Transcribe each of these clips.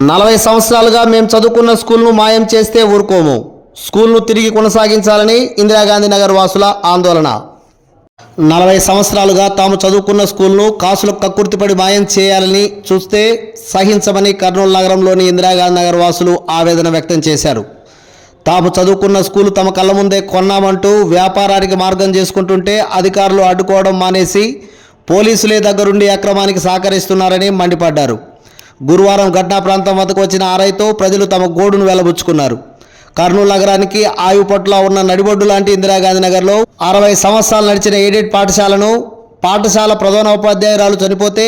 నలభై సంవత్సరాలుగా మేము చదువుకున్న స్కూల్ను మాయం చేస్తే ఊరుకోము. స్కూల్ను తిరిగి కొనసాగించాలని ఇందిరాగాంధీ నగర్ వాసుల ఆందోళన. నలభై సంవత్సరాలుగా తాము చదువుకున్న స్కూల్ను కాసులు కక్కుర్తిపడి మాయం చేయాలని చూస్తే సహించమని కర్నూలు నగరంలోని ఇందిరాగాంధీ నగర్ వాసులు ఆవేదన వ్యక్తం చేశారు. తాము చదువుకున్న స్కూలు తమ కళ్ళ ముందే కొన్నామంటూ వ్యాపారానికి మార్గం చేసుకుంటుంటే అధికారులు అడ్డుకోవడం మానేసి పోలీసులే దగ్గరుండి అక్రమానికి సహకరిస్తున్నారని మండిపడ్డారు. గురువారం ఘటనా ప్రాంతం వద్దకు వచ్చిన ఆరైతో ప్రజలు తమ గోడును వెలబుచ్చుకున్నారు. కర్నూలు నగరానికి ఆయుపట్ల ఉన్న నడిబొడ్డు లాంటి ఇందిరాగాంధీ నగర్లో అరవై సంవత్సరాలు నడిచిన ఎయిడెడ్ పాఠశాలను పాఠశాల ప్రధానోపాధ్యాయురాలు చనిపోతే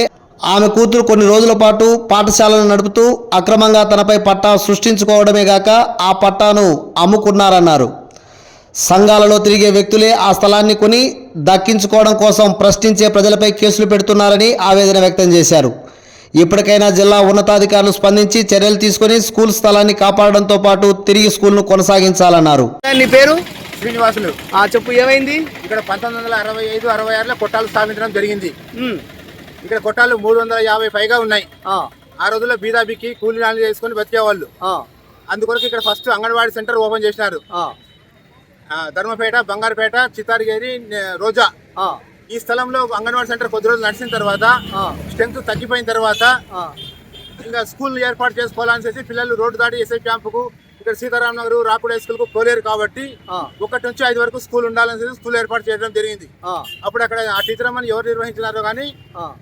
ఆమె కూతురు కొన్ని రోజుల పాటు పాఠశాలను నడుపుతూ అక్రమంగా తనపై పట్టా సృష్టించుకోవడమే గాక ఆ పట్టాను అమ్ముకున్నారన్నారు. సంఘాలలో తిరిగే వ్యక్తులే ఆ స్థలాన్ని కొని దక్కించుకోవడం కోసం ప్రశ్నించే ప్రజలపై కేసులు పెడుతున్నారని ఆవేదన వ్యక్తం చేశారు. ఇప్పటికైనా జిల్లా ఉన్నతాధికారులు స్పందించి చర్యలు తీసుకొని స్కూల్ స్థలాన్ని కాపాడడంతో పాటు తిరిగి స్కూల్ను కొనసాగించాలన్నారు. నీ పేరు? శ్రీనివాసులు. ఆ చెప్పు ఏమైంది? ఇక్కడ పంతొమ్మిది వందల అరవై ఐదు అరవై ఆరులో కొట్టాలు స్థాపించడం జరిగింది. ఇక్కడ కొట్టాలు మూడు వందల యాభై పైగా ఉన్నాయి. ఆ, ఆ రోజుల్లో బీదాబికి కూలీ నాలు చేసుకొని బతికేవాళ్ళు. ఆ, అందుకొరకు ఇక్కడ ఫస్ట్ అంగన్వాడీ సెంటర్ ఓపెన్ చేసినారు. ఆ, ఆ, ధర్మపేట బంగారుపేట చిత్తారగిరి నే- రోజా. ఆ, ఈ స్థలంలో అంగన్వాడీ సెంటర్ కొద్ది రోజులు నడిచిన తర్వాత స్ట్రెంత్ తగ్గిపోయిన తర్వాత ఇంకా స్కూల్ ఏర్పాటు చేసుకోవాలని చెప్పి పిల్లలు రోడ్డు దాటి ఎస్ఐ క్యాంపుకు ఇక్కడ సీతారాం నగర్ రాకుడ స్కూల్కు పోలేరు కాబట్టి ఒకటి నుంచి ఐదు వరకు స్కూల్ ఉండాలని చెప్పి స్కూల్ ఏర్పాటు చేయడం జరిగింది. అప్పుడు అక్కడ ఆ టీచర్ అమ్మని ఎవరు నిర్వహించినారో కానీ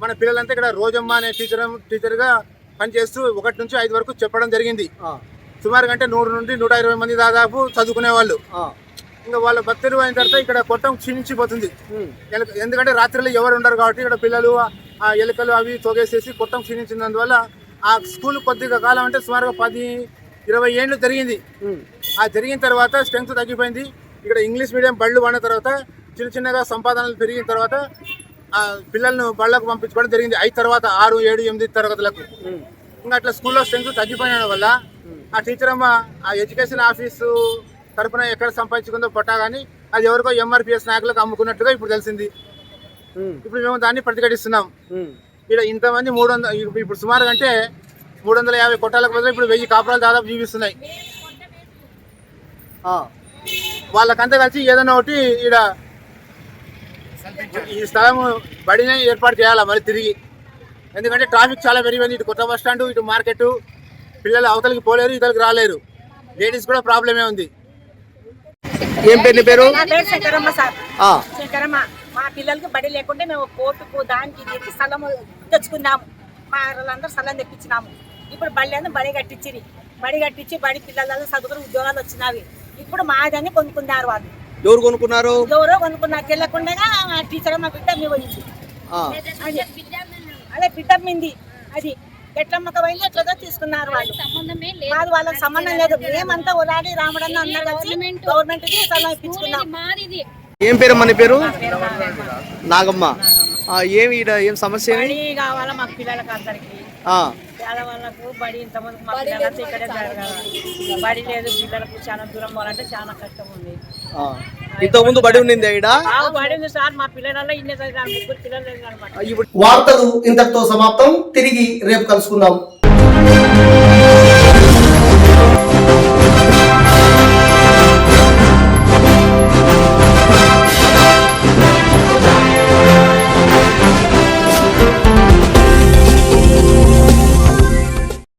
మన పిల్లలంతా ఇక్కడ రోజమ్మ అనే టీచర్ టీచర్గా పనిచేస్తూ ఒకటి నుంచి ఐదు వరకు చెప్పడం జరిగింది. సుమారు అంటే నూరు నుండి నూట ఇరవై మంది దాదాపు చదువుకునే వాళ్ళు ఇంకా వాళ్ళ భక్తులు అయిన తర్వాత ఇక్కడ కొట్టం క్షీణించిపోతుంది. ఎందుకంటే రాత్రిలో ఎవరు ఉండరు కాబట్టి ఇక్కడ పిల్లలు ఆ ఎలుకలు అవి తొగేసేసి కొట్టం క్షీణించినందువల్ల ఆ స్కూల్ కొద్దిగా కాలం అంటే సుమారుగా పది ఇరవై ఏళ్ళు జరిగింది. ఆ జరిగిన తర్వాత స్ట్రెంగ్త్ తగ్గిపోయింది. ఇక్కడ ఇంగ్లీష్ మీడియం బళ్ళు పడిన తర్వాత చిన్న చిన్నగా సంపాదనలు పెరిగిన తర్వాత ఆ పిల్లలను బళ్ళకు పంపించుకోవడం జరిగింది. ఐదు తర్వాత ఆరు ఏడు ఎనిమిది తరగతులకు. ఇంకా అట్లా స్కూల్లో స్ట్రెంగ్త్ తగ్గిపోయిన వల్ల ఆ టీచర్ అమ్మ ఆ ఎడ్యుకేషన్ ఆఫీసు తరపున ఎక్కడ సంపాదించుకుందో పట్టా కానీ అది ఎవరికో ఎంఆర్పిఎస్ నాయకులకు అమ్ముకున్నట్టుగా ఇప్పుడు తెలిసింది. ఇప్పుడు మేము దాన్ని ప్రతిఘటిస్తున్నాం. ఇక్కడ ఇంతమంది మూడు వందల ఇప్పుడు సుమారు అంటే మూడు వందల యాభై కొట్టాలకు బదులు ఇప్పుడు వెయ్యి కాపురాలు దాదాపు జీవిస్తున్నాయి. వాళ్ళకంతా కలిసి ఏదైనా ఒకటి ఈడ ఈ స్థలం బడిని ఏర్పాటు చేయాలా మళ్ళీ తిరిగి. ఎందుకంటే ట్రాఫిక్ చాలా పెరిగిపోయింది. ఇటు కొత్త బస్ స్టాండ్ ఇటు మార్కెట్ పిల్లలు అవతలకి పోలేరు ఇతలకి రాలేరు. లేడీస్ కూడా ప్రాబ్లమే ఉంది. ఏం పేరు నీ పేరు? శంకరమ్మ సార్. శంకరమ్మ మా పిల్లలకి బడి లేకుంటే మేము కోర్టుకు దానికి దీనికి స్థలం తెచ్చుకున్నాము. మా వాళ్ళందరూ స్థలం తెప్పించినాము. ఇప్పుడు బడి లేదు బడి కట్టించిరి బడి కట్టించి బడి పిల్లలు చదువుకుని ఉద్యోగాలు వచ్చినవి. ఇప్పుడు మాదని కొనుక్కున్నారు వాళ్ళు. ఎవరు కొనుక్కున్నారు? ఎవరో కొనుక్కున్నారు. తెలియకుండా టీచర్ మా బిడ్డ మీ అది అదే బిడ్డ మింది. అది. ఎట్లమ్మక పోయింది ఎట్లదో తీసుకున్నారు వాళ్ళు. సంబంధమే లేదు. మాది వాళ్ళకి సంబంధం లేదు. మేమంతా ఉలాడి రామడన్న అందరూ గవర్నమెంట్కి స్థలం ఇప్పించుకున్నాం. మాది ఇది ఏం పేరు మన పేరు? నాగమ్మ. ఆ, ఏమి ఈడ ఏం సమస్య ఏమి? కావాలా మాకు పిల్లలకి అందరికి? ఆ, పేదవాళ్ళకు బడి ఇంతమంది మా పిల్లలంతా ఇక్కడే జరగాలి. బడి లేదు పిల్లలకు చాలా దూరం పోవాలంటే చాలా కష్టం ఉంది. ఆ. ఇంతకుముందు బడి ఉండింది ఇప్పుడు వార్తలు ఇంతటితో సమాప్తం. తిరిగి రేపు కలుసుకుందాం.